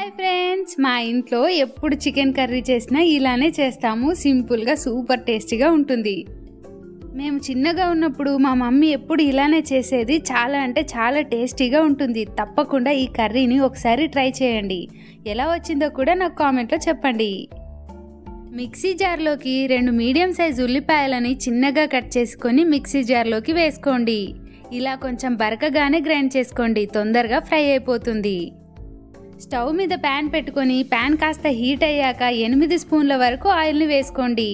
Hi friends మా ఇంట్లో ఎప్పుడు చికెన్ కర్రీ చేసినా ఇలానే చేస్తాము. సింపుల్గా సూపర్ టేస్టీగా ఉంటుంది. మేము చిన్నగా ఉన్నప్పుడు మా మమ్మీ ఎప్పుడు ఇలానే చేసేది. చాలా అంటే చాలా టేస్టీగా ఉంటుంది. తప్పకుండా ఈ కర్రీని ఒకసారి ట్రై చేయండి. ఎలా వచ్చిందో కూడా నాకు కామెంట్లో చెప్పండి. మిక్సీ జార్లోకి రెండు మీడియం సైజ్ ఉల్లిపాయలని చిన్నగా కట్ చేసుకొని మిక్సీ జార్లోకి వేసుకోండి. ఇలా కొంచెం బరకగానే గ్రైండ్ చేసుకోండి. తొందరగా ఫ్రై అయిపోతుంది. స్టవ్ మీద ప్యాన్ పెట్టుకొని ప్యాన్ కాస్త హీట్ అయ్యాక ఎనిమిది స్పూన్ల వరకు ఆయిల్ని వేసుకోండి.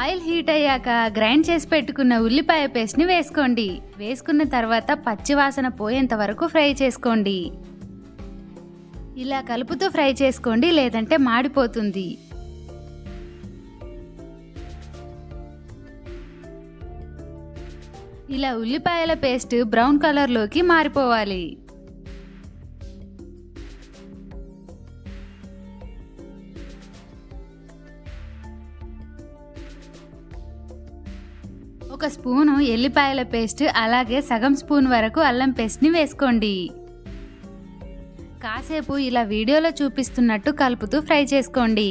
ఆయిల్ హీట్ అయ్యాక గ్రైండ్ చేసి పెట్టుకున్న ఉల్లిపాయ పేస్ట్ని వేసుకోండి. వేసుకున్న తర్వాత పచ్చి వాసన పోయేంత వరకు ఫ్రై చేసుకోండి. ఇలా కలుపుతూ ఫ్రై చేసుకోండి లేదంటే మాడిపోతుంది. ఇలా ఉల్లిపాయల పేస్ట్ బ్రౌన్ కలర్లోకి మారిపోవాలి. ఒక స్పూను ఎల్లిపాయల పేస్ట్ అలాగే సగం స్పూన్ వరకు అల్లం పేస్ట్ని వేసుకోండి. కాసేపు ఇలా వీడియోలో చూపిస్తున్నట్టు కలుపుతూ ఫ్రై చేసుకోండి.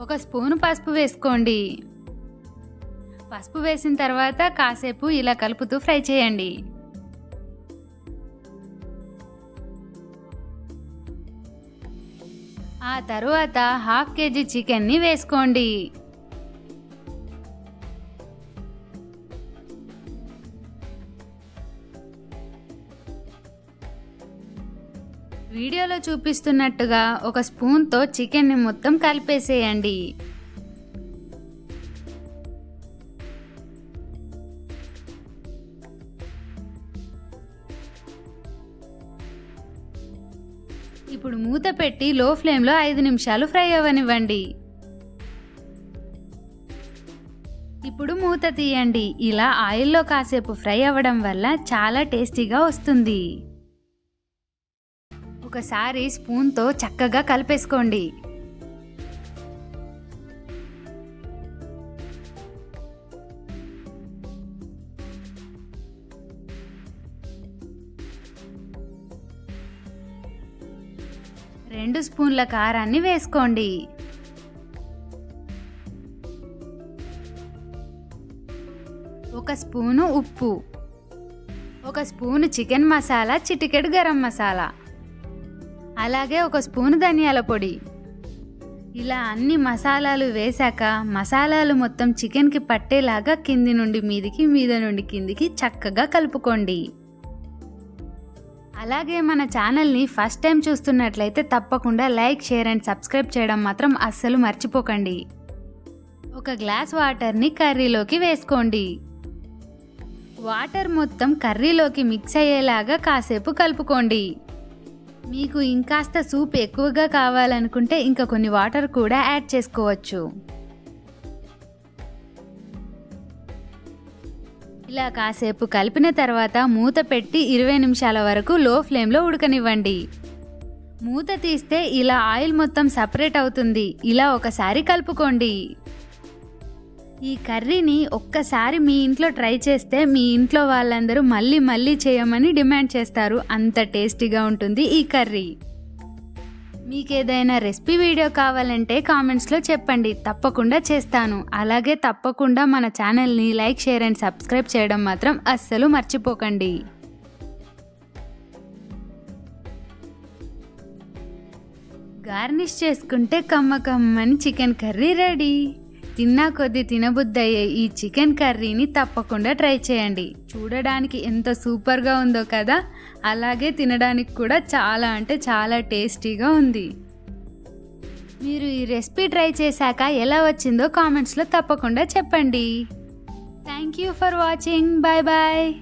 ఒక స్పూను పసుపు వేసుకోండి. పసుపు వేసిన తర్వాత కాసేపు ఇలా కలుపుతూ ఫ్రై చేయండి. ఆ తరువాత హాఫ్ కేజీ చికెన్ని వేసుకోండి. వీడియోలో చూపిస్తున్నట్టుగా ఒక స్పూన్తో చికెన్ని మొత్తం కలిపేసేయండి. ఇప్పుడు మూత పెట్టి లో ఫ్లేమ్లో ఐదు నిమిషాలు ఫ్రై అవ్వనివ్వండి. ఇప్పుడు మూత తీయండి. ఇలా ఆయిల్లో కాసేపు ఫ్రై అవ్వడం వల్ల చాలా టేస్టీగా వస్తుంది. ఒకసారి స్పూన్తో చక్కగా కలిపేసుకోండి. రెండు స్పూన్ల కారాన్ని వేసుకోండి. ఒక స్పూను ఉప్పు. ఒక స్పూను చికెన్ మసాలా చిటికెడు గరం మసాలా. అలాగే ఒక స్పూను ధనియాల పొడి. ఇలా అన్ని మసాలాలు వేశాక మసాలాలు మొత్తం చికెన్కి పట్టేలాగా కింది నుండి మీదికి మీద నుండి కిందికి చక్కగా కలుపుకోండి. అలాగే మన ఛానల్ని ఫస్ట్ టైం చూస్తున్నట్లయితే తప్పకుండా లైక్ షేర్ అండ్ సబ్స్క్రైబ్ చేయడం మాత్రం అస్సలు మర్చిపోకండి. ఒక గ్లాస్ వాటర్ని కర్రీలోకి వేసుకోండి. వాటర్ మొత్తం కర్రీలోకి మిక్స్ అయ్యేలాగా కాసేపు కలుపుకోండి. మీకు ఇంకాస్త సూప్ ఎక్కువగా కావాలనుకుంటే ఇంకా కొన్ని వాటర్ కూడా యాడ్ చేసుకోవచ్చు. ఇలా కాసేపు కలిపిన తర్వాత మూత పెట్టి ఇరవై నిమిషాల వరకు లో ఫ్లేమ్లో ఉడకనివ్వండి. మూత తీస్తే ఇలా ఆయిల్ మొత్తం సపరేట్ అవుతుంది. ఇలా ఒకసారి కలుపుకోండి. ఈ కర్రీని ఒక్కసారి మీ ఇంట్లో ట్రై చేస్తే మీ ఇంట్లో వాళ్ళందరూ మళ్ళీ మళ్ళీ చేయమని డిమాండ్ చేస్తారు. అంత టేస్టీగా ఉంటుంది ఈ కర్రీ. మీకు ఏదైనా రెసిపీ వీడియో కావాలంటే కామెంట్స్లో చెప్పండి. తప్పకుండా చేస్తాను. అలాగే తప్పకుండా మన ఛానల్ని లైక్ షేర్ అండ్ సబ్స్క్రైబ్ చేయడం మాత్రం అస్సలు మర్చిపోకండి. గార్నిష్ చేసుకుంటే కమ్మ కమ్మని చికెన్ కర్రీ రెడీ. తిన్నా కొద్దీ తినబుద్దయ్యే ఈ చికెన్ కర్రీని తప్పకుండా ట్రై చేయండి. చూడడానికి ఎంత సూపర్గా ఉందో కదా? అలాగే తినడానికి కూడా చాలా అంటే చాలా టేస్టీగా ఉంది. మీరు ఈ రెసిపీ ట్రై చేశాక ఎలా వచ్చిందో కామెంట్స్లో తప్పకుండా చెప్పండి. Thank you for watching. Bye bye.